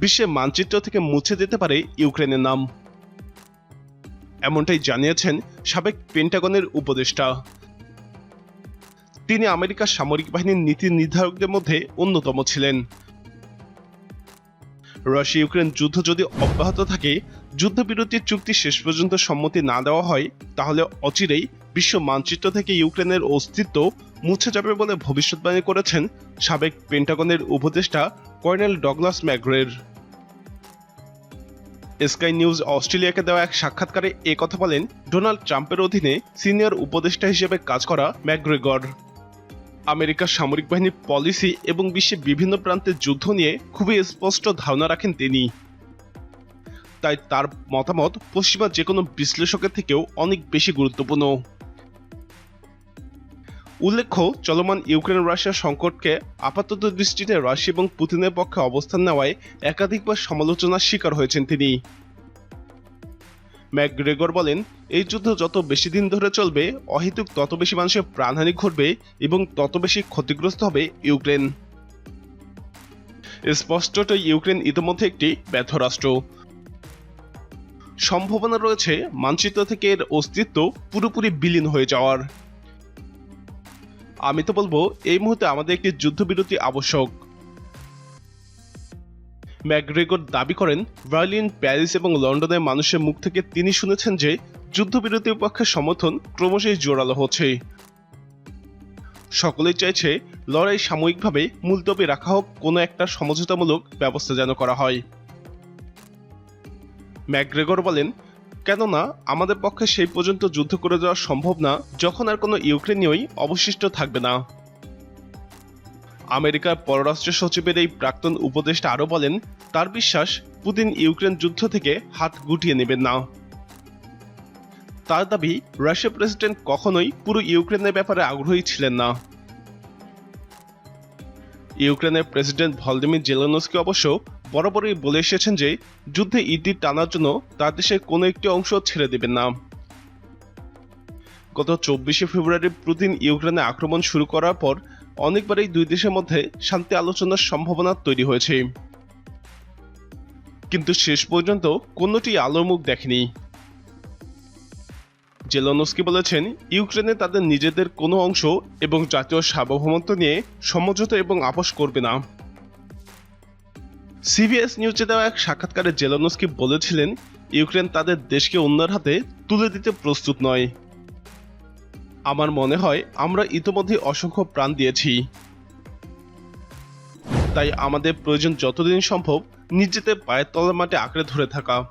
বিশ্বের মানচিত্র থেকে মুছে যেতে পারে ইউক্রেনের নাম। এমনটাই জানিয়েছেন সাবেক পেন্টাগনের উপদেষ্টা। তিনি আমেরিকার সামরিক বাহিনীর নীতি নির্ধারকদের মধ্যে অন্যতম ছিলেন। রাশিয়া ইউক্রেন যুদ্ধ যদি অব্যাহত থাকে যুদ্ধবিরতির চুক্তি শেষ পর্যন্ত সম্মতি না দেওয়া হয়, তাহলে অচিরেই বিশ্ব মানচিত্র থেকে ইউক্রেনের অস্তিত্ব মুছে যাবে বলে ভবিষ্যৎবাণী করেছেন সাবেক পেন্টাগনের উপদেষ্টা কর্নেল ডগলাস ম্যাগ্রের স্কাই নিউজ অস্ট্রেলিয়াকে দেওয়া এক সাক্ষাৎকারে এ কথা বলেন ডোনাল্ড ট্রাম্পের অধীনে সিনিয়র উপদেষ্টা হিসেবে কাজ করা ম্যাগ্রেগর আমেরিকার সামরিক বাহিনীর পলিসি এবং বিশ্বের বিভিন্ন প্রান্তের যুদ্ধ নিয়ে খুবই স্পষ্ট ধারণা রাখেন তিনি। তাই তার মতামত পশ্চিমা যে কোনো বিশ্লেষকের থেকেও অনেক বেশি গুরুত্বপূর্ণ। উল্লেখ্য, চলমান ইউক্রেন রাশিয়া সংকটকে আপাতত দৃষ্টিতে রাশিয়া এবং পুতিনের পক্ষে অবস্থান নেওয়ায় একাধিকবার সমালোচনার শিকার হয়েছেন তিনি। ম্যাকগ্রেগর বলেন, এই যুদ্ধ যত বেশি দিন ধরে চলবে, অহেতুক তত বেশি মানুষের প্রাণহানি ঘটবে এবং তত বেশি ক্ষতিগ্রস্ত হবে ইউক্রেন। স্পষ্টত ইউক্রেন ইতিমধ্যে একটি ব্যর্থ রাষ্ট্র। সম্ভাবনা রয়েছে, মানচিত্র থেকে এর অস্তিত্ব পুরোপুরি বিলীন হয়ে যাওয়ার। আমি তো বলব, এই মুহূর্তে আমাদের একটি যুদ্ধবিরতি আবশ্যক। ম্যাকগ্রেগর দাবি করেন বার্লিন প্যারিস এবং লন্ডনের মানুষের মুখ থেকে তিনি শুনেছেন যে যুদ্ধবিরতির পক্ষে সমর্থন ক্রমশই জোরালো হচ্ছে। সকলেই চাইছে, লড়াই সাময়িকভাবে মুলতবি রাখা হোক, কোনো একটা সমঝোতামূলক ব্যবস্থা যেন করা হয়। ম্যাকগ্রেগর বলেন কেননা, আমাদের পক্ষে সেই পর্যন্ত যুদ্ধ করে যাওয়া সম্ভব না, যখন আর কোনো ইউক্রেনীয়ই অবশিষ্ট থাকবে না। আমেরিকার পররাষ্ট্র সচিবের এই প্রাক্তন উপদেষ্টা আরও বলেন, তার বিশ্বাস, পুতিন ইউক্রেন যুদ্ধ থেকে হাত গুটিয়ে নেবেন না। তার দাবি রাশিয়া প্রেসিডেন্ট কখনোই পুরো ইউক্রেনের ব্যাপারে আগ্রহী ছিলেন না। ইউক্রেনের প্রেসিডেন্ট ভলদিমির জেলেনস্কি অবশ্য বরাবরই বলে এসেছেন যে, যুদ্ধে ইতি টানার জন্য তার দেশের কোনো একটি অংশ ছেড়ে দেবেন না। গত চব্বিশে ফেব্রুয়ারি পুতিন ইউক্রেনে আক্রমণ শুরু করার পর অনেকবারই দুই দেশের মধ্যে শান্তি আলোচনার সম্ভাবনা তৈরি হয়েছে। কিন্তু শেষ পর্যন্ত কোনোটি আলোর মুখ দেখেনি। জেলনস্কি বলেছেন, ইউক্রেনে তাদের নিজেদের কোনো অংশ এবং জাতীয় সার্বভৌমত্ব নিয়ে সমঝোতা এবং আপোষ করবে না। সিবিএস নিউজে দেওয়া এক সাক্ষাৎকারে জেলনস্কি বলেছিলেন, ইউক্রেন তাদের দেশকে অন্যের হাতে তুলে দিতে প্রস্তুত নয়। আমার মনে হয় আমরা ইতোমধ্যে অসংখ্য প্রাণ দিয়েছি। তাই আমাদের প্রয়োজন যতদিন সম্ভব নিজেদের পায়ের তলার মাঠে আঁকড়ে ধরে থাকা।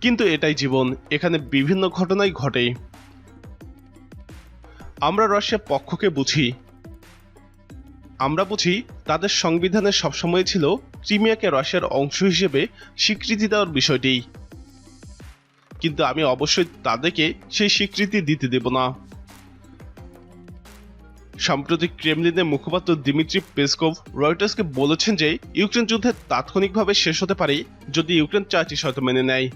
কিন্তু এটাই জীবন, এখানে বিভিন্ন ঘটনাই ঘটে। আমরা রাশিয়ার পক্ষকে বুঝি আমরা বুঝি তাদের সংবিধানে সবসময় ছিল ক্রিমিয়াকে রাশিয়ার অংশ হিসেবে স্বীকৃতি দেওয়ার বিষয়টি। কিন্তু আমি অবশ্যই তাদেরকে সেই স্বীকৃতি দিতে দেব না। সাম্প্রতিক ক্রেমলিনের মুখপাত্র দিমিত্রি পেসকোভ রয়টার্সকে বলেছেন যে ইউক্রেন যুদ্ধে তাৎক্ষণিকভাবে শেষ হতে পারে যদি ইউক্রেন চারটি শর্ত মেনে নেয়।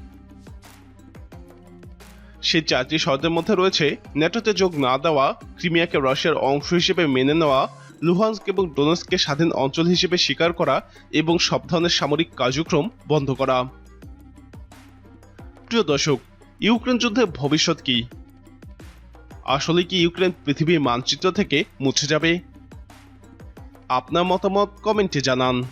সেই চারটি শর্তের মধ্যে রয়েছে ন্যাটোতে যোগ না দেওয়া, ক্রিমিয়াকে রাশিয়ার অংশ হিসেবে মেনে নেওয়া লুহান্স্ক এবং ডোনেস্ককে স্বাধীন অঞ্চল হিসেবে স্বীকার করা এবং সব ধরনের সামরিক কার্যক্রম বন্ধ করা। প্রিয় দর্শক, ইউক্রেন যুদ্ধে ভবিষ্যৎ কি? আসলে কি ইউক্রেন পৃথিবীর মানচিত্র থেকে মুছে যাবে? আপনার মতামত কমেন্টে জানান।